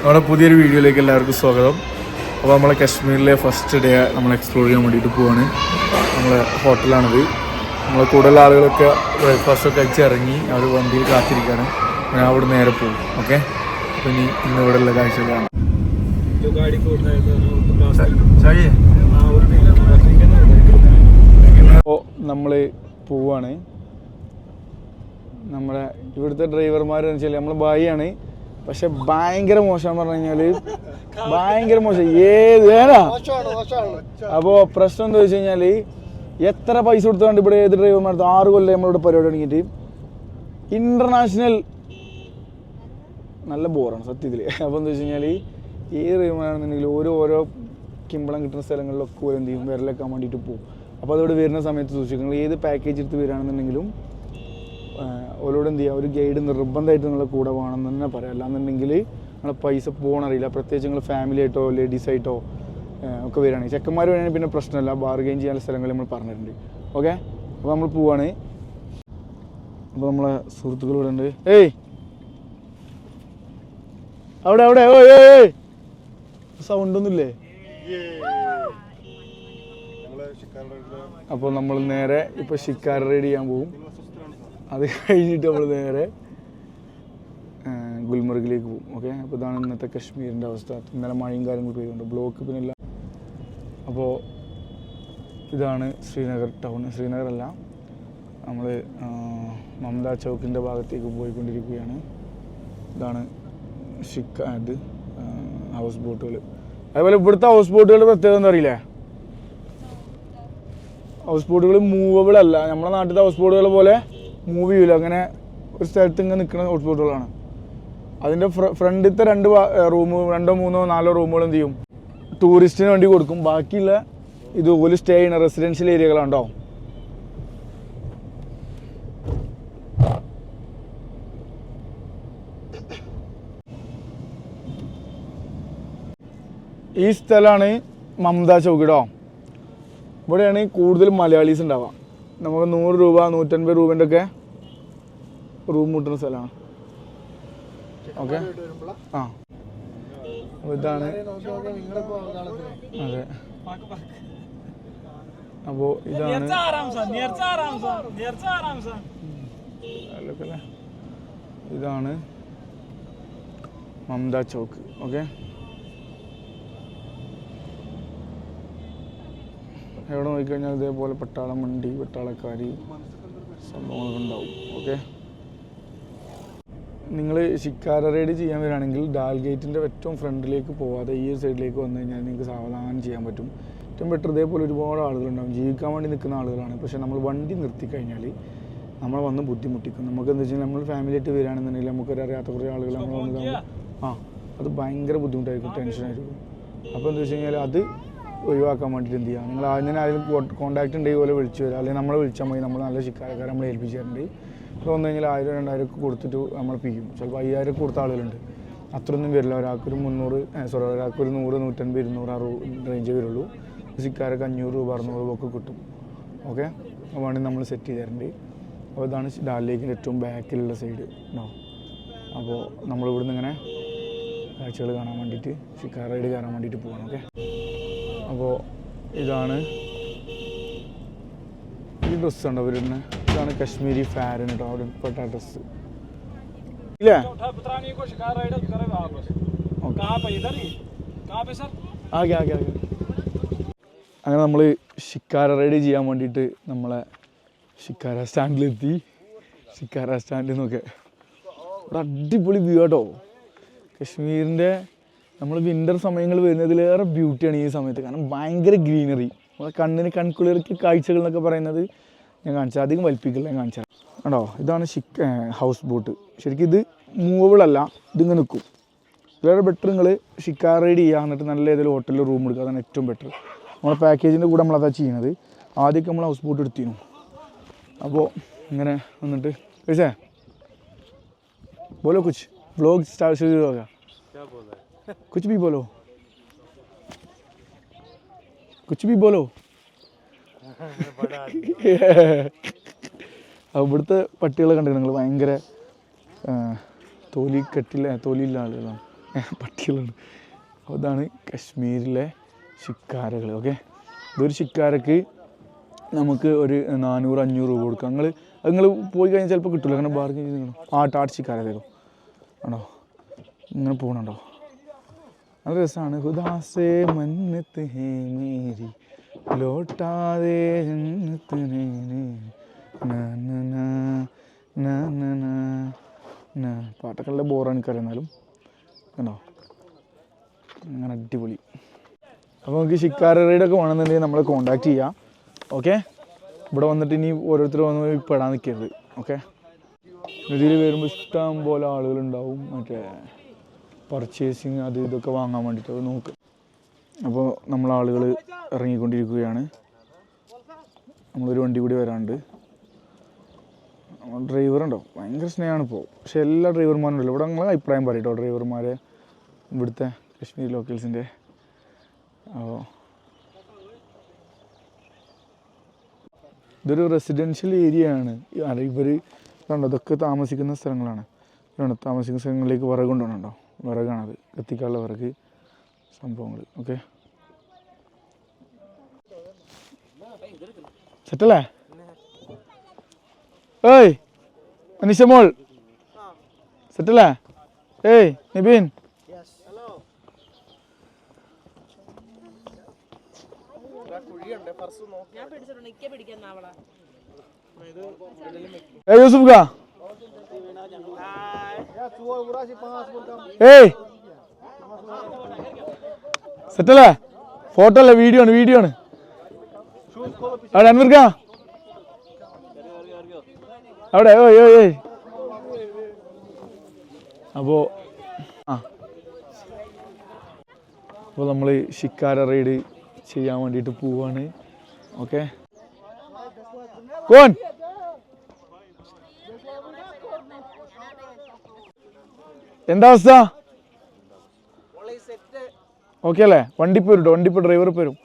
നമ്മുടെ പുതിയൊരു വീഡിയോയിലേക്ക് എല്ലാവർക്കും സ്വാഗതം. അപ്പോൾ നമ്മളെ കശ്മീരിലെ ഫസ്റ്റ് ഡേ നമ്മൾ എക്സ്പ്ലോർ ചെയ്യാൻ വേണ്ടിയിട്ട് പോവാണ്. നമ്മളെ ഹോട്ടലാണിത് നമ്മൾ കൂടുതൽ ആളുകളൊക്കെ ബ്രേക്ക്ഫാസ്റ്റൊക്കെ കഴിച്ച് ഇറങ്ങി അവർ വണ്ടിയിൽ കാത്തിരിക്കുകയാണ്. ഞാൻ അവിടെ നേരെ പോകും. ഓക്കെ അപ്പം ഇനി ഇന്ന് ഇവിടെയുള്ള കാഴ്ചകളാണ്. അപ്പോൾ നമ്മൾ പോവാണ്. നമ്മുടെ ഇവിടുത്തെ ഡ്രൈവർമാരെന്ന് വെച്ചാൽ നമ്മൾ ബായിയാണ് പക്ഷെ ഭയങ്കര മോശം പറഞ്ഞു കഴിഞ്ഞാൽ ഭയങ്കര മോശം. ഏത് ഏതാ? അപ്പോൾ പ്രശ്നം എന്താ വെച്ച് കഴിഞ്ഞാൽ എത്ര പൈസ കൊടുത്തുകൊണ്ട് ഇവിടെ ഏത് ഡ്രൈവർമാർക്ക് ആറ് കൊല്ലം നമ്മളിവിടെ പരിപാടി തുടങ്ങിയിട്ട് ഇന്റർനാഷണൽ നല്ല ബോറാണ് സത്യത്തിൽ അപ്പോൾ എന്താ വെച്ച് കഴിഞ്ഞാൽ ഏത് ഡ്രൈവർമാരാണെന്നുണ്ടെങ്കിൽ ഓരോ ഓരോ കിമ്പളം കിട്ടുന്ന സ്ഥലങ്ങളിലൊക്കെ എന്ത് ചെയ്യും വിരലെക്കാൻ വേണ്ടിയിട്ട് പോകും അപ്പോൾ അതോടെ വരുന്ന സമയത്ത് സൂക്ഷിക്കും. നിങ്ങൾ ഏത് പാക്കേജ് എടുത്ത് വരികയാണെന്നുണ്ടെങ്കിലും ഓരോട് എന്ത് ചെയ്യുക ഒരു ഗൈഡ് നിർബന്ധമായിട്ട് നിങ്ങളെ കൂടെ വേണം എന്ന് തന്നെ പറയാം. അല്ലാന്നുണ്ടെങ്കിൽ നിങ്ങളെ പൈസ പോകണറിയില്ല പ്രത്യേകിച്ച് നിങ്ങൾ ഫാമിലി ആയിട്ടോ ലേഡീസ് ആയിട്ടോ ഒക്കെ വരികയാണെങ്കിൽ. ചെക്കന്മാർ വരികയാണെങ്കിൽ പിന്നെ പ്രശ്നമില്ല. ബാർഗെയിൻ ചെയ്യാനുള്ള സ്ഥലങ്ങൾ നമ്മൾ പറഞ്ഞിട്ടുണ്ട്. ഓക്കെ അപ്പോൾ നമ്മൾ പോവാണ്. അപ്പോൾ നമ്മളെ സുഹൃത്തുക്കൾ ഇവിടെ ഉണ്ട് ഏയ്! അവിടെ അവിടെ. ഓ ഏ സൗണ്ടൊന്നുമില്ലേ അപ്പോൾ നമ്മൾ നേരെ ഇപ്പോൾ ഷിക്കാർ റെഡി ചെയ്യാൻ പോകും അത് കഴിഞ്ഞിട്ട് നമ്മൾ നേരെ ഗുൽമർഗിലേക്ക് പോകും. ഓക്കെ? അപ്പോൾ ഇതാണ് ഇന്നത്തെ കശ്മീരിന്റെ അവസ്ഥ. ഇന്നലെ മഴയും കാര്യങ്ങളും പെയ്യുന്നുണ്ട് ബ്ലോക്ക് പിന്നെ ഇല്ല. അപ്പോൾ ഇതാണ് ശ്രീനഗർ ടൗൺ. ശ്രീനഗർ അല്ല നമ്മൾ മമത ചൗക്കിന്റെ ഭാഗത്തേക്ക് പോയിക്കൊണ്ടിരിക്കുകയാണ്. ഇതാണ് ഷിക്ക ഇത് ഹൗസ് ബോട്ടുകൾ അതുപോലെ ഇവിടുത്തെ ഹൗസ് ബോട്ടുകളുടെ പ്രത്യേകത എന്താ അറിയില്ലേ? ഹൗസ് ബോട്ടുകൾ മൂവബിൾ അല്ല. നമ്മുടെ നാട്ടിലത്തെ ഹൗസ് ബോട്ടുകൾ പോലെ മൂവ് ചെയ്യില്ല അങ്ങനെ ഒരു സ്ഥലത്ത് ഇങ്ങനെ നിൽക്കുന്ന ഹൗസ് ബോട്ടുകളാണ് അതിന്റെ ഫ്രണ്ടിലത്തെ രണ്ട് റൂം രണ്ടോ മൂന്നോ നാലോ റൂമുകൾ എന്ത് ചെയ്യും ടൂറിസ്റ്റിന് വേണ്ടി കൊടുക്കും. ബാക്കിയുള്ള ഇതുപോലെ സ്റ്റേ ചെയ്യുന്ന റെസിഡൻഷ്യൽ ഏരിയകളുണ്ടോ ഈ സ്ഥലമാണ് മമത ചൗക്കിടോ ഇവിടെയാണ് കൂടുതൽ മലയാളീസ് ഉണ്ടാവുക നമുക്ക് നൂറ് രൂപ നൂറ്റൻപത് രൂപന്റെ ഒക്കെ റൂം കിട്ടുന്ന സ്ഥലമാണ്. ഓക്കെ ആ. ഇതാണ്. അതെ. അപ്പോ ഇതാണ്. ഇതാണ് മമത ചോക്ക്. ഓക്കെ എവിടെ നോക്കിക്കഴിഞ്ഞാൽ ഇതേപോലെ പട്ടാളം പട്ടാളമണ്ടി പട്ടാളക്കാരി സംഭവങ്ങളൊക്കെ ഉണ്ടാവും. ഓക്കെ നിങ്ങൾ ശിക്കാര റൈഡ് ചെയ്യാൻ വരികയാണെങ്കിൽ ഡാൽ ഗേറ്റിന്റെ ഏറ്റവും ഫ്രണ്ടിലേക്ക് പോവാതെ ഈ ഒരു സൈഡിലേക്ക് വന്നു കഴിഞ്ഞാൽ നിങ്ങൾക്ക് സാവധാനം ചെയ്യാൻ പറ്റും. ഏറ്റവും ബെറ്റർ ഇതേപോലെ ഒരുപാട് ആളുകളുണ്ടാകും ജീവിക്കാൻ വേണ്ടി നിൽക്കുന്ന ആളുകളാണ്. പക്ഷേ നമ്മൾ വണ്ടി നിർത്തി കഴിഞ്ഞാൽ നമ്മൾ വന്ന് ബുദ്ധിമുട്ടിക്കും. നമുക്ക് എന്താ വെച്ചാൽ നമ്മൾ ഫാമിലി ആയിട്ട് വരികയാണെന്നുണ്ടെങ്കിൽ നമുക്കൊരറിയാത്ത കുറേ ആളുകൾ നമ്മൾ വന്ന് ആ അത് ഭയങ്കര ബുദ്ധിമുട്ടായിരിക്കും. ടെൻഷനായിരിക്കും അപ്പോൾ എന്താ വെച്ച് കഴിഞ്ഞാൽ അത് ഒഴിവാക്കാൻ വേണ്ടിയിട്ട് എന്ത് ചെയ്യുക നിങ്ങൾ ആദ്യം തന്നെ ആരെങ്കിലും കോൺടാക്ട് ഉണ്ടെങ്കിൽ പോലെ വിളിച്ചു വരാം. അല്ലെങ്കിൽ നമ്മളെ വിളിച്ചാൽ മതി. നമ്മൾ നല്ല ശിക്കാരക്കാരെ നമ്മൾ ഏൽപ്പിച്ചിട്ടുണ്ട്. വന്നു കഴിഞ്ഞാൽ ആയിരം രണ്ടായിരം ഒക്കെ കൊടുത്തിട്ട് നമ്മൾ പിക്കും ചിലപ്പോൾ അയ്യായിരം കൊടുത്ത ആളുകളുണ്ട്. അത്രയൊന്നും വരില്ല. ഒരാൾക്കൊരു മുന്നൂറ് സോറി ഒരാൾക്കൊരു നൂറ് നൂറ്റൻപത് ഇരുന്നൂറ് അറുപത് റേഞ്ചേ വരുള്ളൂ. ശിക്കാരൊക്കെ അഞ്ഞൂറ് രൂപ അറുന്നൂറ് രൂപ ഒക്കെ കിട്ടും. ഓക്കെ? വേണമെങ്കിൽ നമ്മൾ സെറ്റ് ചെയ്ത് അപ്പോൾ ഇതാണ് ഡാൽ ലേക്കിന്റെ ഏറ്റവും ബാക്കിലുള്ള സൈഡ് ഉണ്ടോ അപ്പോൾ നമ്മൾ നിന്ന് ഇങ്ങനെ കാഴ്ചകൾ കാണാൻ വേണ്ടിയിട്ട് ഷിക്കാർ റൈഡ് കയറാൻ വേണ്ടിയിട്ട് പോകണം ഓക്കെ? അപ്പോൾ ഇതാണ് ഈ ഡ്രസ്സുണ്ടോ അവരുടെ ഇതാണ് കശ്മീരി ഫാരൻ കേട്ടോ അവിടെ പെട്ട ഡ്രസ് ഇല്ലേ? അങ്ങനെ നമ്മൾ ഷിക്കാര റൈഡ് ചെയ്യാൻ വേണ്ടിയിട്ട് നമ്മളെ ഷിക്കാര സ്റ്റാൻഡിലെത്തി ഷിക്കാര സ്റ്റാൻഡിൽ നിന്നൊക്കെ ഇവിടെ അടിപൊളി വ്യൂ കേട്ടോ കശ്മീരിന്റെ നമ്മൾ വിന്റർ സമയങ്ങൾ വരുന്നതിലേറെ ബ്യൂട്ടിയാണ് ഈ സമയത്ത്. കാരണം ഭയങ്കര ഗ്രീനറി നമ്മളെ കണ്ണിന് കൺകുളിർക്ക് കാഴ്ചകൾ എന്നൊക്കെ പറയുന്നത് ഞാൻ കാണിച്ചത്. അധികം വലിപ്പിക്കില്ല ഞാൻ കാണിച്ചത്. കണ്ടോ? ഇതാണ് ഷിക്ക് ഹൗസ് ബോട്ട് ശരിക്കും ഇത് മൂവബിൾ അല്ല ഇതിങ്ങ് നിൽക്കും വേറെ ബെറ്റർ നിങ്ങൾ ഷിക്കാർ റൈഡ് ചെയ്യുക എന്നിട്ട് നല്ല ഏതെങ്കിലും ഹോട്ടലിൽ റൂം എടുക്കുക. അതാണ് ഏറ്റവും ബെറ്റർ നമ്മളെ പാക്കേജിന്റെ കൂടെ നമ്മളതാ ചെയ്യുന്നത് ആദ്യമൊക്കെ നമ്മൾ ഹൗസ് ബോട്ട് എടുത്തിരുന്നു. അപ്പോൾ ഇങ്ങനെ വന്നിട്ട് കഴിച്ചേ? ബോലോ കൊച്ച് ബ്ലോഗ് സ്റ്റാർട്ട് ചെയ്തു കൊച്ചു ബി ബോലോ. കൊച്ചു ബി ബോലോ. ഇവിടുത്തെ പട്ടികളെ കണ്ടിട്ട് നിങ്ങൾ ഭയങ്കര തോലി കെട്ടില്ല തോലിയില്ല ആളുകളാണ് പട്ടികളുണ്ട് അതാണ് കശ്മീരിലെ ശിക്കാരകൾ ഓക്കെ? ഇതൊരു ശിക്കാരക്ക് നമുക്ക് ഒരു നാനൂറ് അഞ്ഞൂറ് രൂപ കൊടുക്കാം. നിങ്ങൾ നിങ്ങൾ പോയി കഴിഞ്ഞാൽ ചിലപ്പോൾ കിട്ടില്ല കാരണം ബാർഗിൻ ചെയ്ത് നിൽക്കണം ആ ടാട്ട് ശിക്കാര തരും ആണോ? ഇങ്ങനെ പോകണുണ്ടോ നല്ല രസമാണ് ഹുദാസേ മന്നത്ത് ഹേ മേരി ലോട്ടാതെ. പാട്ടൊക്കെ നല്ല ബോറാണ് എനിക്കറിയാം കണ്ടോ? അങ്ങനെ അടിപൊളി. അപ്പോൾ നമുക്ക് ഷിക്കാര ഒക്കെ വേണമെന്നുണ്ടെങ്കിൽ നമ്മളെ കോൺടാക്ട് ചെയ്യാം. ഓക്കെ ഇവിടെ വന്നിട്ട് ഇനി ഓരോരുത്തർ വന്ന് പെടാൻ നിൽക്കരുത് ഓക്കെ ഇതിൽ വരുമ്പോൾ ഇഷ്ടം പോലെ ആളുകളുണ്ടാവും. മറ്റേ പർച്ചേസിങ് അത് ഇതൊക്കെ വാങ്ങാൻ വേണ്ടിയിട്ട് നോക്ക്. അപ്പോൾ നമ്മൾ ആളുകൾ ഇറങ്ങിക്കൊണ്ടിരിക്കുകയാണ്. നമ്മളൊരു വണ്ടി കൂടി വരാണ്ട് ഡ്രൈവർ ഉണ്ടോ? ഭയങ്കര സ്നേഹമാണ് ഇപ്പോൾ. പക്ഷെ എല്ലാ ഡ്രൈവർമാരും ഉണ്ടല്ലോ. ഇവിടെ നിങ്ങളെ അഭിപ്രായം പറയട്ടോ ഡ്രൈവർമാരെ ഇവിടുത്തെ കശ്മീർ ലോക്കൽസിന്റെ അപ്പോൾ ഇതൊരു റെസിഡൻഷ്യൽ ഏരിയ ആണ്. ഇവർ കണ്ടോ? ഇതൊക്കെ താമസിക്കുന്ന സ്ഥലങ്ങളാണ്. താമസിക്കുന്ന സ്ഥലങ്ങളിലേക്ക് വിറക് കൊണ്ടുപോകണുണ്ടോ? വിറകാണത്. കത്തിക്കാനുള്ള വിറക്. സംഭവങ്ങൾ ഓക്കെ സെറ്റല്ലേ? ഏയ് അനിഷ മോൾ. സെറ്റല്ലേ? ഏയ് നിബിൻ. ഞാൻ പിടിച്ചിട്ടുണ്ട് ഇക്ക പിടിക്കാൻ നാവള ഏ യൂസുഫ് കാ ഏയ്. സെറ്റല്ലേ? ഫോട്ടോ അല്ല? വീഡിയോ ആണ് വീഡിയോ ആണ്. അവിടെ അൻവർ അവിടെ ഓ ഓ ഏ അപ്പോൾ ആ. അപ്പോൾ നമ്മൾ ഷിക്കാര റൈഡ് ചെയ്യാൻ വേണ്ടിയിട്ട് പോവാണ്. ഓക്കെ? കോൻ എന്താ അവസ്ഥ? ഓക്കെ അല്ലേ വണ്ടി പോരും കേട്ടോ വണ്ടി ഇപ്പോൾ ഡ്രൈവർ പോരും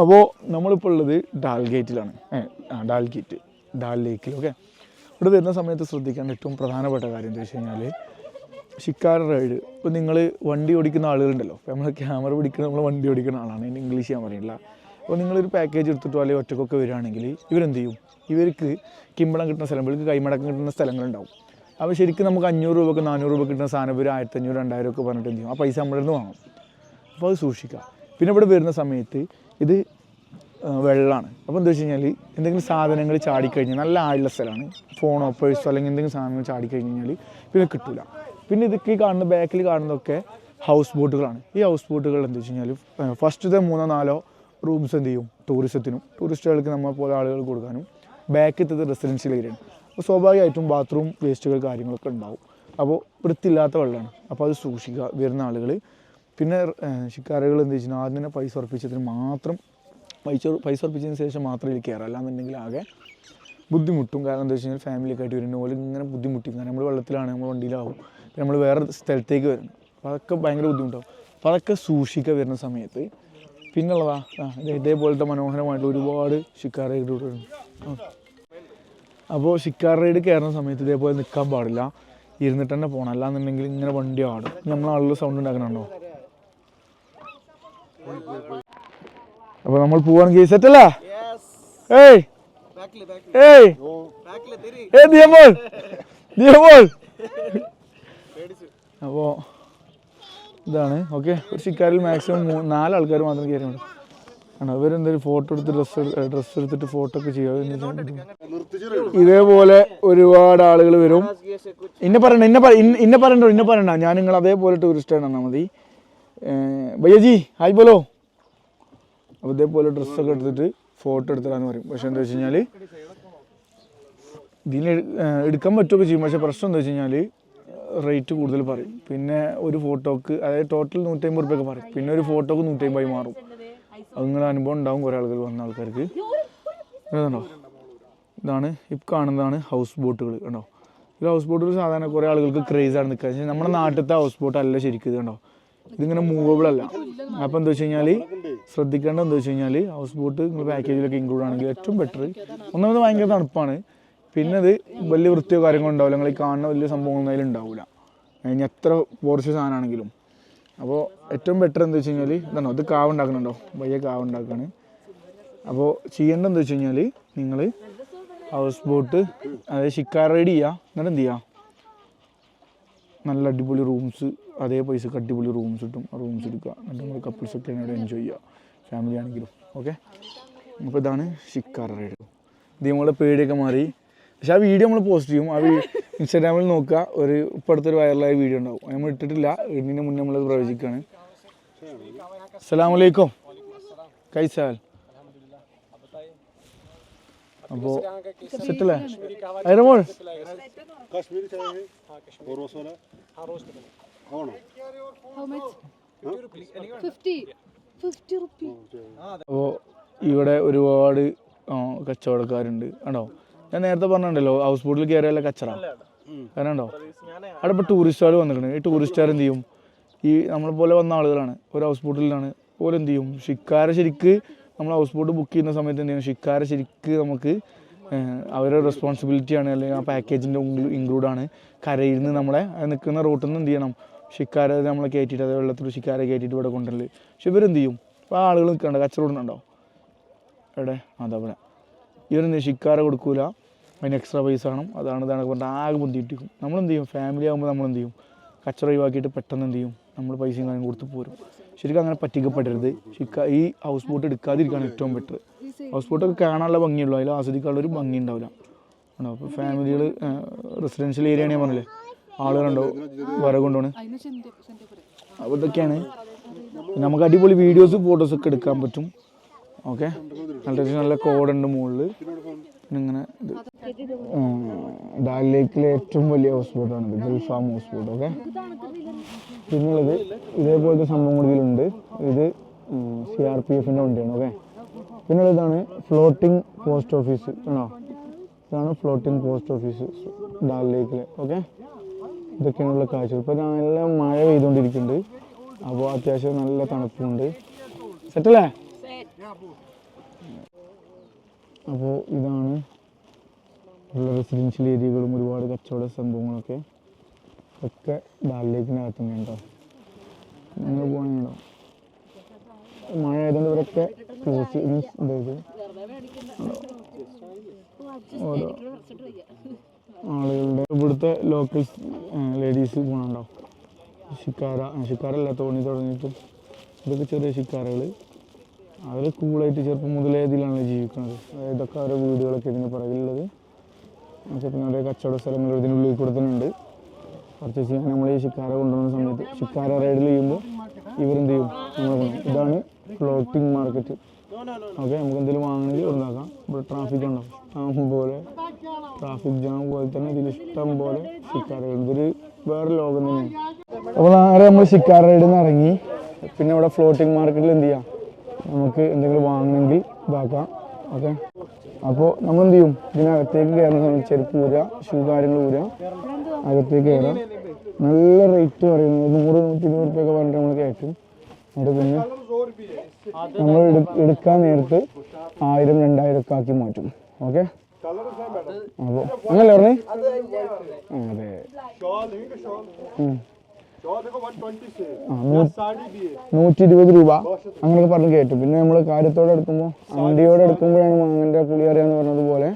അപ്പോൾ നമ്മളിപ്പോൾ ഉള്ളത് ഡാൽ ഗേറ്റിലാണ്. ഏ ആ ഡാൽ ഗേറ്റ് ഡാൽ ലേക്കിൽ ഓക്കെ? ഇവിടെ വരുന്ന സമയത്ത് ശ്രദ്ധിക്കേണ്ട ഏറ്റവും പ്രധാനപ്പെട്ട കാര്യം എന്താ വെച്ച് കഴിഞ്ഞാൽ ഷിക്കാര റൈഡ്. ഇപ്പോൾ നിങ്ങൾ വണ്ടി ഓടിക്കുന്ന ആളുകളുണ്ടല്ലോ. നമ്മൾ ക്യാമറ പിടിക്കുന്ന നമ്മൾ വണ്ടി ഓടിക്കുന്ന ആളാണ്. അതിന് ഇംഗ്ലീഷ് ഞാൻ പറയില്ല. അപ്പോൾ നിങ്ങളൊരു പാക്കേജ് എടുത്തിട്ടോ അല്ലെങ്കിൽ ഒറ്റക്കൊക്കെ വരികയാണെങ്കിൽ ഇവരെന്ത് ചെയ്യും? ഇവർക്ക് കിമ്പളം കിട്ടുന്ന സ്ഥലം ഇവർക്ക് കൈമടക്കം കിട്ടുന്ന സ്ഥലങ്ങളുണ്ടാവും. അപ്പോൾ ശരിക്കും നമുക്ക് അഞ്ഞൂറ് രൂപക്ക് നാനൂറ് രൂപ കിട്ടുന്ന സാധനം ഒരു ആയിരത്തി അഞ്ഞൂറ് രണ്ടായിരം ഒക്കെ പറഞ്ഞിട്ട് എന്ത് ചെയ്യും? ആ പൈസ നമ്മുടെ നിന്ന് വാങ്ങും. അപ്പോൾ അത് സൂക്ഷിക്കാം പിന്നെ ഇവിടെ വരുന്ന സമയത്ത് ഇത് വെള്ളമാണ്. അപ്പോൾ എന്താ വെച്ച് കഴിഞ്ഞാൽ എന്തെങ്കിലും സാധനങ്ങൾ ചാടിക്കഴിഞ്ഞാൽ നല്ല ആയുള്ള സ്ഥലമാണ്. ഫോണോ പേഴ്സോ അല്ലെങ്കിൽ എന്തെങ്കിലും സാധനങ്ങൾ ചാടിക്കഴിഞ്ഞ് കഴിഞ്ഞാൽ പിന്നെ കിട്ടില്ല പിന്നെ ഇതൊക്കെ ഈ കാണുന്ന ബാക്കിൽ കാണുന്നതൊക്കെ ഹൗസ് ബോട്ടുകളാണ് ഈ ഹൗസ് ബോട്ടുകൾ എന്താ വെച്ച് കഴിഞ്ഞാൽ ഫസ്റ്റത്തെ മൂന്നോ നാലോ റൂംസ് എന്ത് ചെയ്യും? ടൂറിസത്തിനും ടൂറിസ്റ്റുകൾക്ക് നമ്മളെ പോലെ ആളുകൾ കൊടുക്കാനും. ബാക്കിലത്തത് റെസിഡൻഷ്യൽ ഏരിയ അപ്പോൾ സ്വാഭാവികമായിട്ടും ബാത്റൂം വേസ്റ്റുകൾ കാര്യങ്ങളൊക്കെ ഉണ്ടാവും. അപ്പോൾ വൃത്തിയില്ലാത്ത വെള്ളമാണ്. അപ്പോൾ അത് സൂക്ഷിക്കുക വരുന്ന ആളുകൾ പിന്നെ ശിക്കാരകൾ എന്ത് വെച്ചാൽ ആദ്യം തന്നെ പൈസ ഉറപ്പിച്ചതിന് മാത്രം പൈസ പൈസ ഉറപ്പിച്ചതിന് ശേഷം മാത്രം ഇതിൽ കയറാം അല്ലാന്നുണ്ടെങ്കിൽ ആകെ ബുദ്ധിമുട്ടും. കാരണം എന്താ വെച്ച് കഴിഞ്ഞാൽ ഫാമിലിയൊക്കെ ആയിട്ട് വരുന്ന പോലെ ഇങ്ങനെ ബുദ്ധിമുട്ടും. കാരണം നമ്മൾ വെള്ളത്തിലാണ് നമ്മൾ വണ്ടിയിലാവും. പിന്നെ നമ്മൾ വേറെ സ്ഥലത്തേക്ക് വരണം അപ്പോൾ അതൊക്കെ ഭയങ്കര ബുദ്ധിമുട്ടാവും. അപ്പോൾ അതൊക്കെ സൂക്ഷിക്കുക വരുന്ന സമയത്ത്. പിന്നുള്ളതാ ഇതേപോലത്തെ മനോഹരമായിട്ട് ഒരുപാട് ഉണ്ട്. അപ്പോൾ ഷിക്കാർ റൈഡ് കയറുന്ന സമയത്ത് ഇതേപോലെ നിൽക്കാൻ പാടില്ല. ഇരുന്നിട്ട് തന്നെ പോകണം അല്ലാന്നുണ്ടെങ്കിൽ ഇങ്ങനെ വണ്ടി ആടും. നമ്മൾ ആളുകൾ സൗണ്ട് ഉണ്ടാക്കണുണ്ടോ? അപ്പോൾ നമ്മൾ പോവാണെങ്കിൽ സെറ്റല്ലേ? ഏയ്! ഏയ്! ഏ അപ്പോൾ ഇതാണ്. ഓക്കെ ഒരു ഷിക്കാരിൽ മാക്സിമം നാല് ആൾക്കാർ മാത്രം കയറിയുണ്ട് ആണോ. ഇവരെന്തായാലും ഫോട്ടോ എടുത്ത് ഡ്രസ്സ് ഡ്രസ്സ് എടുത്തിട്ട് ഫോട്ടോ ഒക്കെ ചെയ്യുക? ഇതേപോലെ ഒരുപാട് ആളുകൾ വരും. ഇന്നെ പറയണ്ട ഇന്നെ ഇന്ന- പറയണ്ടോ ഇന്നെ പറയണ്ട. ഞാൻ നിങ്ങൾ അതേപോലെ ടൂറിസ്റ്റ് ആണ് മതി. ഭയ്യജി ഹായ് ബോലോ. അപ്പോൾ ഇതേപോലെ ഡ്രസ്സൊക്കെ എടുത്തിട്ട് ഫോട്ടോ എടുത്തിടാന്ന് പറയും. പക്ഷെ എന്താ വെച്ച് കഴിഞ്ഞാൽ ഇതിന് എടുക്കാൻ പറ്റുമൊക്കെ ചെയ്യും. പക്ഷെ പ്രശ്നം എന്താ വെച്ച് കഴിഞ്ഞാൽ റേറ്റ് കൂടുതൽ പറയും. പിന്നെ ഒരു ഫോട്ടോക്ക് അതായത് ടോട്ടൽ നൂറ്റമ്പത് റുപ്യൊക്കെ പറയും. പിന്നെ ഒരു ഫോട്ടോക്ക് നൂറ്റമ്പതായി മാറും. അത് അനുഭവം ഉണ്ടാവും കുറേ ആളുകൾ വന്ന ആൾക്കാർക്ക്. ഇതുണ്ടോ ഇതാണ് ഇപ്പം കാണുന്നതാണ് ഹൗസ് ബോട്ടുകൾ കണ്ടോ? ഈ ഹൗസ് ബോട്ടുകൾ സാധാരണ കുറേ ആളുകൾക്ക് ക്രേസ് ആണ് നിൽക്കുക. പക്ഷേ നമ്മുടെ നാട്ടിലത്തെ ഹൗസ് ബോട്ട് അല്ല ശരിക്കും ഇത് കണ്ടോ? ഇതിങ്ങനെ മൂവബിൾ അല്ല. അപ്പോൾ എന്താ വെച്ച് കഴിഞ്ഞാൽ ശ്രദ്ധിക്കേണ്ടത് എന്താ വെച്ച് കഴിഞ്ഞാൽ ഹൗസ് ബോട്ട് നിങ്ങൾ പാക്കേജിലൊക്കെ ഇൻക്ലൂഡ് ആണെങ്കിൽ ഏറ്റവും ബെറ്റർ ഒന്നാമത് ഭയങ്കര തണുപ്പാണ്. പിന്നെ അത് വലിയ വൃത്തിയോ കാര്യങ്ങളോ ഉണ്ടാവില്ല. നിങ്ങൾ ഈ കാണുന്ന വലിയ സംഭവങ്ങളൊന്നും അതിലുണ്ടാവില്ല ഇനി എത്ര പോർച്ച് സാധനമാണെങ്കിലും. അപ്പോൾ ഏറ്റവും ബെറ്റർ എന്താ വെച്ച് കഴിഞ്ഞാൽ ഇതാണോ ഇത് കാവ് ഉണ്ടാക്കുന്നുണ്ടോ വയ്യ കാവ് ഉണ്ടാക്കുകയാണ് അപ്പോൾ ചെയ്യേണ്ടത് എന്താ വെച്ച് കഴിഞ്ഞാൽ നിങ്ങൾ ഹൗസ് ബോട്ട് അതായത് ഷിക്കാർ റൈഡ് ചെയ്യുക എന്നിട്ട് എന്ത് ചെയ്യുക നല്ല അടിപൊളി റൂംസ് അതേ പൈസക്ക് അടിപൊളി റൂംസ് കിട്ടും. റൂംസ് എടുക്കുക. എന്നിട്ട് നമ്മൾ കപ്പിൾസൊക്കെ അവിടെ എൻജോയ് ചെയ്യുക ഫാമിലി ആണെങ്കിലും. ഓക്കെ അപ്പോൾ ഇതാണ് ഷിക്കാർ റൈഡ് ഇത് നമ്മളെ പേടിയൊക്കെ മാറി. പക്ഷെ ആ വീഡിയോ നമ്മൾ പോസ്റ്റ് ചെയ്യും. ആ ഇൻസ്റ്റാഗ്രാമിൽ നോക്കുക. ഒരു ഇപ്പോൾ വൈറലായ വീഡിയോ ഉണ്ടാവും. നമ്മൾ ഇട്ടിട്ടില്ല. ഇടുന്നതിന് മുന്നേ നമ്മളത് പ്രവചിക്കുകയാണ്. അസ്സലാമലൈക്കും കൈസാൽ. അപ്പോ സെറ്റല്ലേ ആയിരമോൾ അപ്പോൾ ഇവിടെ ഒരുപാട് കച്ചവടക്കാരുണ്ട്. ആണോ? ഞാൻ നേരത്തെ പറഞ്ഞിട്ടുണ്ടല്ലോ ഹൗസ് ബോട്ടിൽ കയറിയല്ല കച്ചറ. കാരണം ഉണ്ടോ അവിടെ ഇപ്പോൾ ടൂറിസ്റ്റുകാർ വന്നിട്ടുണ്ട് ഈ ടൂറിസ്റ്റുകാർ എന്ത് ചെയ്യും ഈ നമ്മളെ പോലെ വന്ന ആളുകളാണ്. ഒരു ഹൗസ് ബോട്ടിലാണ് പോലെ എന്ത് ചെയ്യും ഷിക്കാരെ ശരിക്ക് നമ്മൾ ഹൗസ് ബോട്ട് ബുക്ക് ചെയ്യുന്ന സമയത്ത് എന്ത് ചെയ്യും ഷിക്കാരെ ശരിക്ക് നമുക്ക് അവരുടെ റെസ്പോൺസിബിലിറ്റിയാണ് അല്ലെങ്കിൽ ആ പാക്കേജിന്റെ ഇൻക്ലൂഡാണ് കരയിൽ നിന്ന് നമ്മളെ നിൽക്കുന്ന റൂട്ടിൽ നിന്ന് എന്ത് ചെയ്യണം? ഷിക്കാരെ നമ്മളെ കയറ്റിയിട്ട് അത് വെള്ളത്തിൽ ഷിക്കാരെ കയറ്റിയിട്ട് ഇവിടെ കൊണ്ടുവരൽ. പക്ഷെ ഇവരെന്ത് ചെയ്യും? ഇപ്പോൾ ആളുകൾ നിൽക്കണ്ട. കച്ചവടം എവിടെ? അതവിടെ ഇവരെന്ത് ചെയ്യും? ഷിക്കാരെ കൊടുക്കൂല. അതിന് എക്സ്ട്രാ പൈസ വേണം. അതാണ് ഇതാണ് പറഞ്ഞിട്ട് ആകെ ബുദ്ധിമുട്ടിക്കും. നമ്മളെന്ത് ചെയ്യും ഫാമിലി ആകുമ്പോൾ നമ്മളെന്ത് ചെയ്യും കച്ചറ ഒഴിവാക്കിയിട്ട് പെട്ടെന്ന് എന്ത് ചെയ്യും നമ്മൾ പൈസയും കാര്യം കൊടുത്ത് പോരും. ശരിക്കും അങ്ങനെ പറ്റിക്കപ്പെടരുത്. ശരിക്കും ഈ ഹൗസ് ബോട്ട് എടുക്കാതിരിക്കുകയാണ് ഏറ്റവും ബെറ്റർ ഹൗസ് ബോട്ടൊക്കെ കാണാനുള്ള ഭംഗിയുള്ളൂ. അതിൽ ആസ്വദിക്കാനുള്ള ഒരു ഭംഗി ഉണ്ടാവില്ല. ആണോ? അപ്പോൾ ഫാമിലികൾ റെസിഡൻഷ്യൽ ഏരിയ ആണ് ഞാൻ പറഞ്ഞില്ലേ? ആളുകളുണ്ടോ? വിറക് കൊണ്ടുപോണ് അപ്പോൾ ഇതൊക്കെയാണ്. നമുക്ക് അടിപൊളി വീഡിയോസ് ഫോട്ടോസൊക്കെ എടുക്കാൻ പറ്റും. ഓക്കെ നല്ല നല്ല കോഡുണ്ട് മുകളിൽ പിന്നെ ഇങ്ങനെ ഇത്. ഡാൽ ലേക്കിലെ ഏറ്റവും വലിയ ഹൗസ് ബോട്ടാണ് ഇത് Gulf farm house boat okay പിന്നുള്ളത് ഇതേപോലത്തെ സംഭവം കൂടി ഇതിലുണ്ട്. ഇത് സി ആർ പി എഫിന്റെ വണ്ടിയാണ് ഓക്കെ പിന്നെ ഇതാണ് ഫ്ലോട്ടിംഗ് പോസ്റ്റ് ഓഫീസ് ആണോ? ഇതാണ് ഫ്ലോട്ടിംഗ് പോസ്റ്റ് ഓഫീസ് ഡാൽ ലേക്കിലെ ഓക്കെ ഇതൊക്കെയാണുള്ള കാഴ്ചകൾ. ഇപ്പോൾ നല്ല മഴ പെയ്തുകൊണ്ടിരിക്കുന്നുണ്ട്. അപ്പോൾ അത്യാവശ്യം നല്ല തണുപ്പുണ്ട്. സെറ്റല്ലേ? അപ്പോൾ ഇതാണ് ഉള്ള റെസിഡൻഷ്യൽ ഏരിയകളും ഒരുപാട് കച്ചവട സംഭവങ്ങളൊക്കെ ഒക്കെ ഡാലിലേക്കിനകത്ത് തന്നെ ഉണ്ടോ നിങ്ങൾ പോകണുണ്ടോ മഴ ആയതുകൊണ്ട് ഇവരൊക്കെ ക്ലോസ് മീൻസ് ഓരോ ആളുകളുടെ ഇവിടുത്തെ ലോക്കൽ ലേഡീസ് പോകണുണ്ടോ ഷിക്കാര ഷിക്കാരല്ല തോണി തുടങ്ങിയിട്ട് ഇതൊക്കെ ചെറിയ ഷിക്കാരകൾ അവർ കൂളായിട്ട് ചെറുപ്പം മുതലേ ഇതിലാണ് ജീവിക്കുന്നത്. ഇതൊക്കെ അവരുടെ വീടുകളൊക്കെ ഇതിന് പുറകിലുള്ളത്. ഓരോ കച്ചവട സ്ഥലങ്ങൾ ഇതിനുള്ളിൽ കൂടെ തന്നെ പർച്ചേസ് ചെയ്യാൻ നമ്മൾ ഈ ഷിക്കാര കൊണ്ടുവന്ന സമയത്ത് ഷിക്കാര റൈഡിൽ ചെയ്യുമ്പോൾ ഇവരെന്ത് ചെയ്യും? നമ്മൾ ഇതാണ് ഫ്ലോട്ടിംഗ് മാർക്കറ്റ് ഓക്കെ നമുക്ക് എന്തെങ്കിലും വാങ്ങണമെങ്കിൽ ഉണ്ടാക്കാം ഇവിടെ ട്രാഫിക് ഉണ്ടാവും പോലെ ട്രാഫിക് ജാം പോലെ തന്നെ ഇതിൽ ഇഷ്ടം പോലെ ഷിക്കാരകൾ ഇതൊരു വേറെ ലോകം തന്നെയാണ്. അപ്പോൾ നേരെ നമ്മൾ ഷിക്കാര റൈഡിൽ നിന്ന് ഇറങ്ങി. പിന്നെ ഇവിടെ ഫ്ലോട്ടിംഗ് മാർക്കറ്റിൽ എന്ത് ചെയ്യാം? നമുക്ക് എന്തെങ്കിലും വാങ്ങണമെങ്കിൽ ഇതാക്കാം. ഓക്കെ അപ്പോൾ നമ്മൾ എന്ത് ചെയ്യും ഇതിനകത്തേക്ക് കയറുന്ന സമയത്ത് ചെരുപ്പ് ഊരുക ഷൂ കാര്യങ്ങൾ ഊരുക അകത്തേക്ക് കയറാം. നല്ല റേറ്റ് പറയുന്നത് നൂറ് നൂറ്റി ഇരുപത് റുപ്യൊക്കെ പറഞ്ഞിട്ട് നമ്മൾ കയറ്റും. എന്നിട്ട് പിന്നെ നമ്മൾ എടുക്കാൻ നേരത്ത് ആയിരം രണ്ടായിരം ഒക്കെ ആക്കി മാറ്റും. ഓക്കെ? അപ്പോൾ അങ്ങനല്ലേ പറഞ്ഞേ? അതെ. നൂറ്റി ഇരുപത് രൂപ. അങ്ങനെയൊക്കെ പറഞ്ഞ് കേട്ടു. പിന്നെ നമ്മൾ കാര്യത്തോടെ എടുക്കുമ്പോൾ അണ്ടിയോടെ എടുക്കുമ്പോഴാണ് മാങ്ങന്റെ പുളി പറഞ്ഞത് പോലെ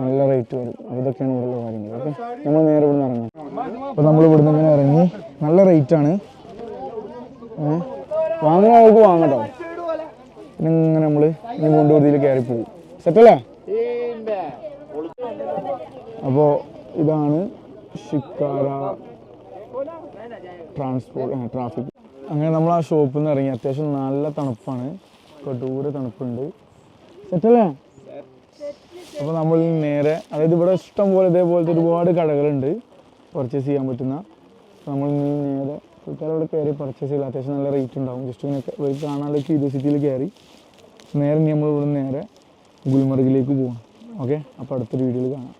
നല്ല റേറ്റ് വരും. അതൊക്കെയാണ് ഉള്ള കാര്യങ്ങൾ. ഓക്കെ? നമ്മൾ നേരെ ഇവിടുന്ന് ഇറങ്ങി. അപ്പോൾ നമ്മൾ ഇവിടെ നിന്ന് ഇങ്ങനെ ഇറങ്ങി നല്ല റേറ്റാണ് വാങ്ങുന്ന ആൾക്ക് വാങ്ങട്ടോ. പിന്നെ ഇങ്ങനെ നമ്മൾ ഇനി കൊണ്ടുവരുതിയിൽ കയറി പോകും സെറ്റല്ലേ? അപ്പോൾ ഇതാണ് ഷിക്കാര ട്രാൻസ്പോർട്ട് ട്രാഫിക് അങ്ങനെ നമ്മൾ ആ ഷോപ്പിൽ നിന്ന് ഇറങ്ങി. അത്യാവശ്യം നല്ല തണുപ്പാണ്. കൊട്ടൂരെ തണുപ്പുണ്ട്. സെറ്റല്ലേ അപ്പോൾ നമ്മൾ നേരെ അതായത് ഇവിടെ ഇഷ്ടം പോലെ ഇതേപോലത്തെ ഒരുപാട് കടകളുണ്ട്. പർച്ചേസ് ചെയ്യാൻ പറ്റുന്ന. നമ്മൾ നേരെ ഇവിടെ കയറി പർച്ചേസ് ചെയ്യില്ല അത്യാവശ്യം നല്ല റേറ്റ് ഉണ്ടാവും. ജസ്റ്റ് ഇങ്ങനെ പോയി കാണാനുള്ള ക്യൂരിയോസിറ്റിയിൽ കയറി. നേരെ നമ്മൾ ഇവിടെ നേരെ ഗുൽമർഗിലേക്ക് പോകണം ഓക്കെ അപ്പോൾ അടുത്തൊരു വീഡിയോയിൽ കാണാം.